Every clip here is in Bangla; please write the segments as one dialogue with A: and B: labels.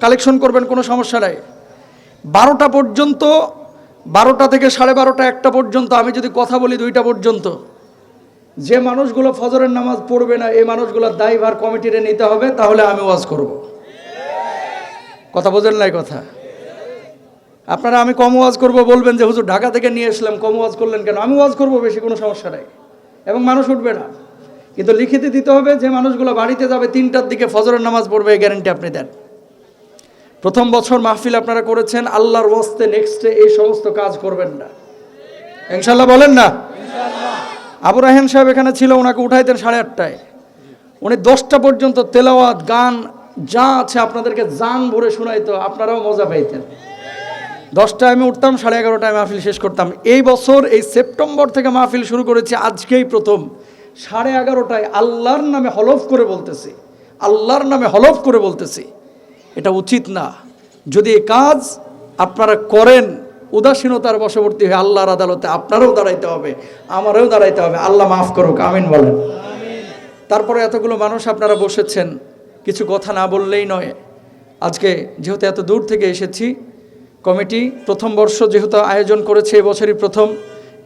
A: কালেকশন করবেন, কোনো সমস্যা নাই। বারোটা পর্যন্ত, বারোটা থেকে সাড়ে বারোটা, একটা পর্যন্ত, আমি যদি কথা বলি দুইটা পর্যন্ত। যে মানুষগুলো ফজরের নামাজ পড়বে না, এই মানুষগুলোর দায়ভার কমিটিরে নিতে হবে, তাহলে আমি ওয়াজ করব। কথা বোঝেন নাই কথা? আপনারা আমি কম ওয়াজ করব, বলবেন যে, হুজুর, ঢাকা থেকে নিয়ে আসলাম কম ওয়াজ করলেন কেন? আমি ওয়াজ করব, বেশি কোনো সমস্যা নাই। এবং মানুষ উঠবে না। কিন্তু লিখিতে দিতে হবে, যে মানুষগুলো বাড়িতে যাবে, তিনটার দিকে ফজরের নামাজ পড়বে, এই গ্যারেন্টি আপনি দেন। প্রথম বছর মাহফিল আপনারা করেছেন আল্লাহর ওয়াস্তে নেক্সটে এই সমস্ত কাজ করবেন না। ইনশাল্লাহ বলেন না? আবু রাহেন সাহেব এখানে ছিল ওনাকে উঠাইতেন সাড়ে আটটায়। উনি দশটা পর্যন্ত তেলাওয়াত গান যা আছে আপনাদেরকে জান ভরে শোনাইতো আপনারাও মজা পাইতেন। দশটায় আমি উঠতাম সাড়ে এগারোটায় মাহফিল শেষ করতাম। এই বছর এই সেপ্টেম্বর থেকে মাহফিল শুরু করেছি আজকেই প্রথম। সাড়ে এগারোটায় আল্লাহর নামে হলফ করে বলতেছি। আল্লাহর নামে হলফ করে বলতেছি। এটা উচিত না। যদি এই কাজ আপনারা করেন, উদাসীনতার বশবর্তী হয়ে আল্লাহর আদালতে আপনারও দাঁড়াইতে হবে, আমারও দাঁড়াইতে হবে। আল্লাহ মাফ করুক, আমিন বলেন। তারপরে এতগুলো মানুষ আপনারা বসেছেন, কিছু কথা না বললেই নয়। আজকে যেহেতু এত দূর থেকে এসেছি, কমিটি প্রথম বর্ষ যেহেতু আয়োজন করেছে এবছরই প্রথম।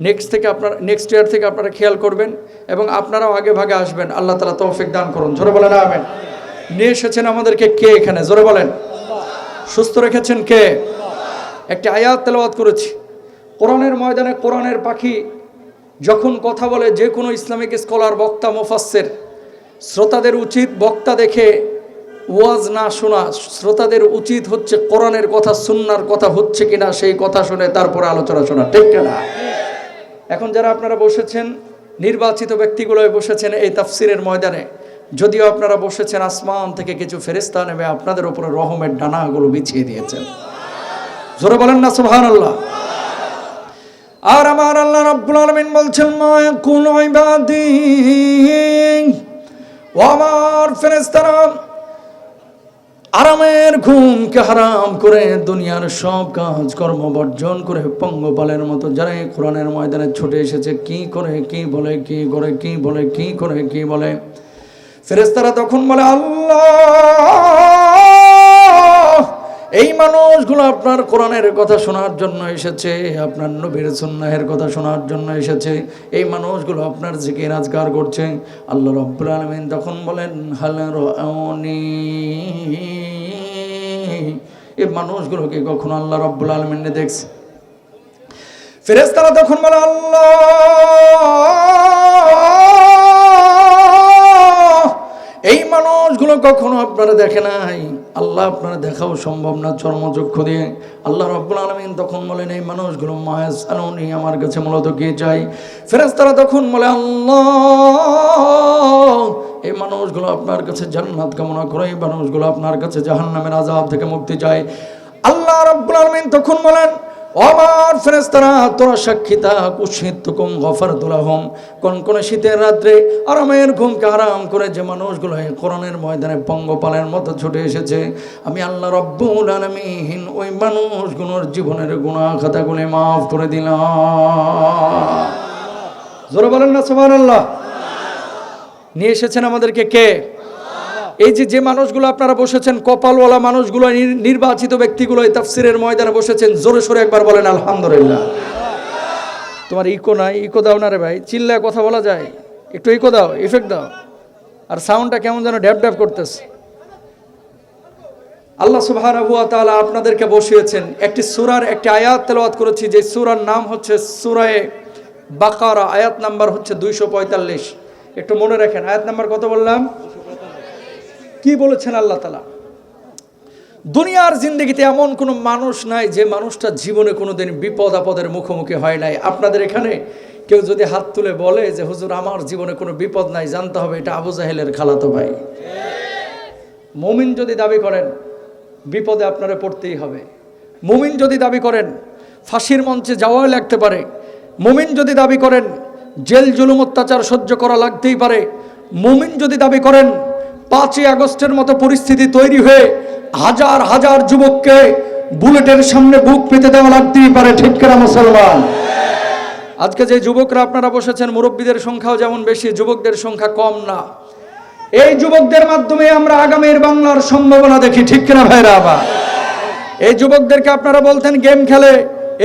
A: নেক্সট থেকে আপনার নেক্সট ইয়ার থেকে আপনারা খেয়াল করবেন এবং আপনারাও আগে ভাগে আসবেন। আল্লাহ তালা তৌফিক দান করুন। জোরে বলেন, আমেন। নিয়ে এসেছেন আমাদেরকে কে এখানে? জোরে বলেন। সুস্থ রেখেছেন কে? একটি আয়াত তেলাওয়াত করেছি। কোরআনের ময়দানে কোরআনের পাখি যখন কথা বলে, যে কোনো ইসলামিক স্কলার, বক্তা, মুফাসসের, শ্রোতাদের উচিত বক্তা দেখে ওয়াজ না শোনা। শ্রোতাদের উচিত হচ্ছে কোরআনের কথা, সুন্নার কথা হচ্ছে কিনা সেই কথা শুনে তারপরে আলোচনা শোনা। ঠিক না এখন যারা আপনারা বসেছেন, নির্বাচিত ব্যক্তিগুলোয় বসেছেন এই তাফসিরের ময়দানে যদিও আপনারা বসেছেন আসমান থেকে কিছু ফেরেস্তা নেবে আপনাদের উপরে রহমের ডানাগুলো বিছিয়ে দিয়েছেন। জোরে বলেন না সুবহান আল্লাহ আর আমার আল্লাহ রাব্বুল আলামিন বলছেন, মা কুল ইবাদি ও আমার ফেরেশতারা, আরামের ঘুমকে হারাম করে দুনিয়ার সব কাজ, কর্ম বর্জন করে পঙ্গপালের মতো যারা কোরআনের ময়দানে ছুটে এসেছে, কি করে, কি বলে, কি করে, কি বলে, কি করে, কি বলে? ফেরেশতারা তখন বলে, আল্লাহ, এই মানুষগুলো আপনার কোরআনের কথা শোনার জন্য এসেছে, আপনার নবীর সুন্নাহের কথা শোনার জন্য এসেছে, এই মানুষগুলো আপনার জিকির আজগার করছে। আল্লাহ রব্বুল আলমিন তখন বলেন হালার এই মানুষগুলোকে কখনো আল্লাহ রব্বুল আলমিনে দেখছে? ফেরেস্তারা তখন বলে, আল্লাহ মানুষগুলো কখনো আপনারা দেখে নাই। আল্লাহ আপনারা দেখাও সম্ভব না চর্মচক্ষু দিয়ে। আল্লাহ রব্বুল আলমিন তখন বলেন, এই মানুষগুলো মায়াস আনুনি আমার কাছে মূলত কি চাই? ফেরেস্তারা তখন বলে, আল্লাহ, এই মানুষগুলো আপনার কাছে জান্নাত কামনা করে, এই মানুষগুলো আপনার কাছে জাহান্নামের আজাব থেকে মুক্তি চায়। আল্লাহ রব্বুল আলমিন তখন বলেন আমার ফেরেস্তারা তোরা সাক্ষী থাক উৎসিত কুম গফর দুলাহম কোন কোন শীতের রাত্রে আরামের ঘুমকে আরাম করে যে মানুষগুলো এই কোরআনের ময়দানে পঙ্গপালের মতো ছুটে এসেছে, আমি আল্লাহ রব্বুল আলমিন ওই মানুষগুলোর জীবনের গুণা খাতাগুলি মাফ করে দিলাম। জোরে বলেন না আল্লাহ নিয়ে এসেছেন আমাদেরকে কে? এই যে যে মানুষগুলো আপনারা বসেছেন, কপালওয়ালা মানুষগুলো, নির- নির্বাচিত ব্যক্তিগুলো এই তাফসিরের ময়দানে বসেছেন, জোরে সোরে একবার বলেন, আলহামদুলিল্লাহ। তোমার ইকো নাই, ইকো দাও না রে ভাই, চিল্লায় কথা বলা যায়। একটু ইকো দাও, ইফেক্ট দাও। আর সাউন্ডটা কেমন যেন ড্যাপ ড্যাপ করতেছে। আল্লাহ ওয়া তাআলা আপনাদেরকে বসিয়েছেন একটি সূরার একটি আয়াত তেলাওয়াত করেছি, যে সূরার নাম হচ্ছে সূরায়ে বাকারা, আয়াত নাম্বার হচ্ছে 245 একটু মনে রাখেন, আয়াত নাম্বার কত বললাম? কি বলেছেন আল্লাহ তালা দুনিয়ার জিন্দগিতে এমন কোনো মানুষ নাই যে মানুষটা জীবনে কোনোদিন বিপদ আপদের মুখোমুখি হয় নাই। আপনাদের এখানে কেউ যদি হাত তুলে বলে যে, হুজুর, আমার জীবনে কোনো বিপদ নাই, জানতে হবে এটা আবু জাহেলের খালাতো ভাই। মুমিন যদি দাবি করেন, বিপদে আপনারা পড়তেই হবে। মুমিন যদি দাবি করেন, ফাঁসির মঞ্চে যাওয়াও লাগতে পারে। মুমিন যদি দাবি করেন, জেল জুলুম অত্যাচার সহ্য করা লাগতেই পারে। মুমিন যদি দাবি করেন পাঁচই আগস্টের মতো পরিস্থিতি তৈরি হয়ে হাজার হাজার যুবককে বুলেটের সামনে বুক পেতে দেওয়া লাগতেই পারে, ঠিক কেনা মুসলমান? আজকে যে যুবকরা আপনারা বসেছেন, মুরব্বীদের সংখ্যাও যেমন বেশি, যুবকদের সংখ্যা কম না। এই যুবকদের মাধ্যমে আমরা আগামীর বাংলার সম্ভাবনা দেখি, ঠিক কিনা ভাইরা আবার এই যুবকদেরকে আপনারা বলতেন, গেম খেলে।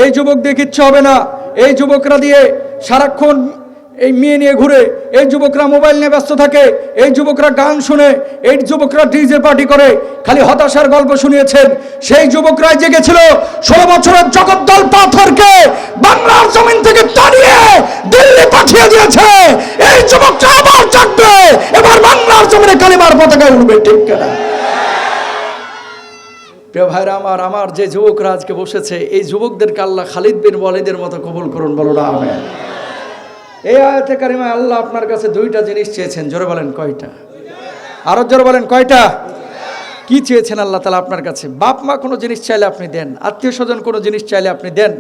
A: এই যুবক দিয়ে কিচ্ছু হবে না। এই যুবকরা দিয়ে সারাক্ষণ এই মেয়ে নিয়ে ঘুরে, এই যুবকরা মোবাইল নিয়ে ব্যস্ত থাকে, এই যুবকরা গান শুনে, এই যুবকরা ডিজে পার্টি করে, খালি হতাশার গল্প শুনিয়েছেন। সেই যুবকরাই জেগেছিল ষোলো বছরের জগদ্দল পাথরকে বাংলার জমিন থেকে তাড়িয়ে দিল্লি পাঠিয়ে দিয়েছে। এই যুবকটা আবার জাগবে, এবার বাংলার জমিনে কালিমার পতাকা উঠবে ঠিক কেনা? প্রিয় ভাইরা আমার আমার যে যুবকরা আজকে বসেছে, এই যুবকদেরকে আল্লাহ খালিদ বিন ওয়ালিদের মতো কবুল করুন, বলো না, আমেন। এই আয়াতে কারিমা আল্লাহ আপনার কাছে দুইটা জিনিস চেয়েছেন। জোরে বলেন, কয়টা? আরও জোরে বলেন, কয়টা? কি চেয়েছেন আল্লাহ তালা আপনার কাছে? বাপ মা কোনো জিনিস চাইলে আপনি দেন, আত্মীয় স্বজন কোনো জিনিস চাইলে আপনি দেন।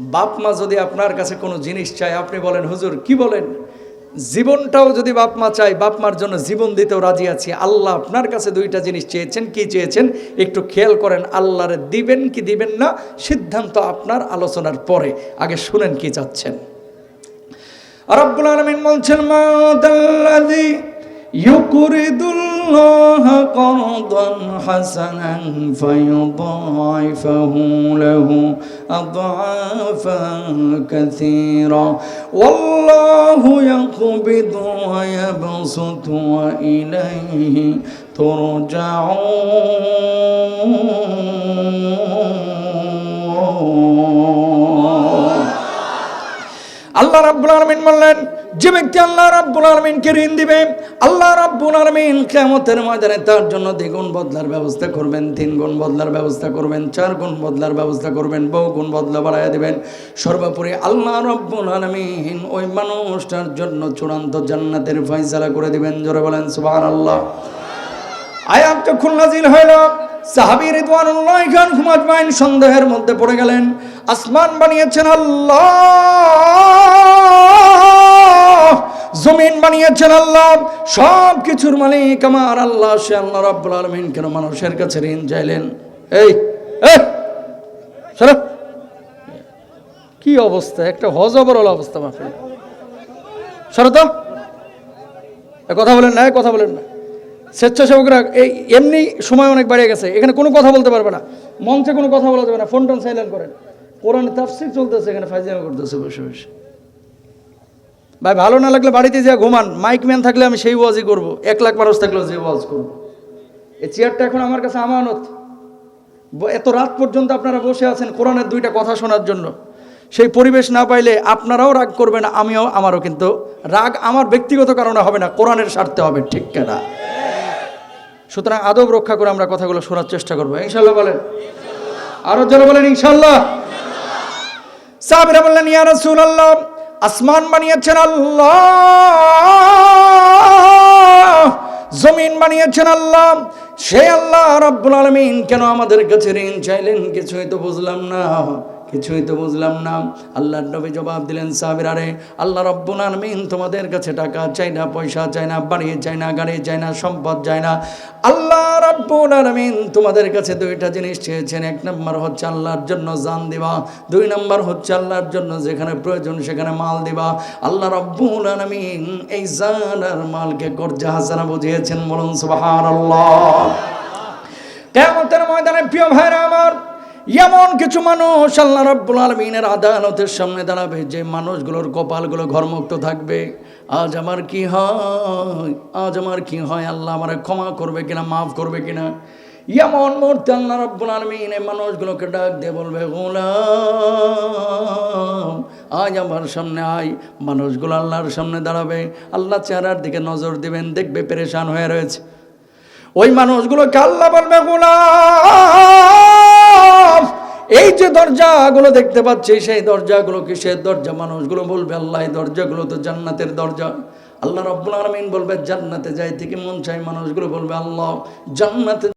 A: বাপ মা যদি আপনার কাছে কোনো জিনিস চায়, আপনি বলেন, হুজুর, কি বলেন? জীবনটাও যদি বাপ মা চাই বাপ মার জন্য জীবন দিতেও রাজি আছি। আল্লাহ আপনার কাছে দুইটা জিনিস চেয়েছেন, কি চেয়েছেন? একটু খেয়াল করেন, আল্লাহরে দিবেন কি দিবেন না, সিদ্ধান্ত আপনার আলোচনার পরে। আগে শুনেন কি চাচ্ছেন। রব্বুল আলামিন বলছেন মাদাল্লাযী ইউকরিদুল্লাহ করদান হাসানান ফায়ুদাইফাহু লাহু আদআফান কাসীরা ওয়াল্লাহু ইয়াকবিদু ওয়া ইয়াবসুতু ওয়া ইলাইহি তুরজাউন রাব্বুল আলামিন বললেন, যে ব্যক্তি আল্লাহ রাব্বুল আলামিনকে ঋণ দিবে, আল্লাহ রাব্বুল আলামিন কিয়ামতের ময়দানে তার জন্য দ্বিগুণ বদলার ব্যবস্থা করবেন, তিন গুণ বদলার ব্যবস্থা করবেন, চার গুণ বদলার ব্যবস্থা করবেন, বহু গুণ বদলা বাড়াইয়া দিবেন। সর্বোপরি আল্লাহ রাব্বুল আলামিন ওই মানুষটার জন্য চূড়ান্ত জান্নাতের ফয়সালা করে দিবেন। জোরে বলেন সুবহানাল্লাহ। আয়াত যখন নাজিল সাহাবী রিদওয়ানুল্লাহ খান হুমাজমাইন সন্দেহের মধ্যে পড়ে গেলেন, আসমান বানিয়েছেন আল্লাহ, জমিন বানিয়েছেন আল্লাহ সব কিছুর মালিক আমার আল্লাহ, সে আল্লাহ রাব্বুল আলামিন কেন মানুষের কাছে ঋণ চাইলেন? এই কি অবস্থা? একটা হজবরল অবস্থা মাফি শরত কথা বলেন না কথা বলেন না। স্বেচ্ছাসেবকরা এই এমনি সময় অনেক বাড়িয়ে গেছে। এখানে কোনো কথা বলতে পারবে না। মঞ্চে কোনো কথা বলা যাবে না। ফোন টোন সাইলেন্ট করেন। কোরআন তাফসির চলতেছে, এখানে ফাইজামা করতেছে বসে বসে। ভাই, ভালো না লাগলে বাড়িতে যা ঘুমান। মাইক ম্যান থাকলে আমি সেই ওয়াজই করব। এক লাখ মানুষ থাকলেও যে ওয়াজ করব। এই চেয়ারটা এখন আমার কাছে আমানত। এত রাত পর্যন্ত আপনারা বসে আছেন কোরআনের দুইটা কথা শোনার জন্য। সেই পরিবেশ না পাইলে আপনারাও রাগ করবেন, আমিও, আমারও কিন্তু রাগ আমার ব্যক্তিগত কারণে হবে না। কোরআনের স্বার্থে হবে, ঠিক কেনা? সুতরাং আদব রক্ষা করে আমরা কথাগুলো শোনার চেষ্টা করব। ইনশাল্লাহ বলেন। আরও যারা বলেন, ইনশাল্লাহ। সাহাবিরা বললেন, ইয়া রাসূলুল্লাহ, আসমান বানিয়েছেন আল্লাহ। জমিন বানিয়েছেন আল্লাহ। সে আল্লাহ রাব্বুল আলামিন কেন আমাদের কাছে ঋণ চাইলেন? কিছুই তো বুঝলাম না। কিছুই তো বুঝলাম না। আল্লাহর নবী জবাব দিলেন, সাহাবির আল্লাহ রব্বুল আলামিন তোমাদের কাছে টাকা চাই না, পয়সা চাই না, বাড়ি চাই না, গাড়ি চাই না, সম্পদ চাই না। আল্লাহ রব্বুল আলামিন তোমাদের কাছে দুইটা জিনিস চেয়েছেন। এক নম্বর হচ্ছে আল্লাহর জন্য জান দিবা। দুই নম্বর হচ্ছে আল্লাহর জন্য যেখানে প্রয়োজন সেখানে মাল দিবা। আল্লাহ রব্বুল আলামিন এই জান আর মালকে কর্জা হাসানা বুঝিয়েছেন, বলুন সুবহানাল্লাহ। কেমতের ময়দানে প্রিয় ভাইরা আমার এমন কিছু মানুষ আল্লাহ রাব্বুল আলমিনের আদালতের সামনে দাঁড়াবে, যে মানুষগুলোর কপালগুলো ঘরমুক্ত থাকবে। আজ আমার কি হয়? আজ আমার কি হয়? আল্লাহ আমার ক্ষমা করবে কিনা, মাফ করবে কিনা? এমন মুহূর্তে আল্লাহ রাব্বুল আলমিন এই মানুষগুলোকে ডাক দিয়ে বলবে, গোলাম, আজ আমার সামনে আয়। মানুষগুলো আল্লাহর সামনে দাঁড়াবে। আল্লাহ চেহারার দিকে নজর দিবেন, দেখবে পেরেশান হয়ে রয়েছে। ওই মানুষগুলোকে আল্লাহ বলবে, গোলাম এই যে দরজাগুলো দেখতে পাচ্ছি, সেই দরজাগুলো কিসের দরজা? মানুষগুলো বলবে, আল্লাহ, এই দরজাগুলো তো জান্নাতের দরজা। আল্লাহ রব্বুল আলমিন বলবে, জান্নাতে যাই থেকে মন চাই মানুষগুলো বলবে, আল্লাহ, জান্নাতে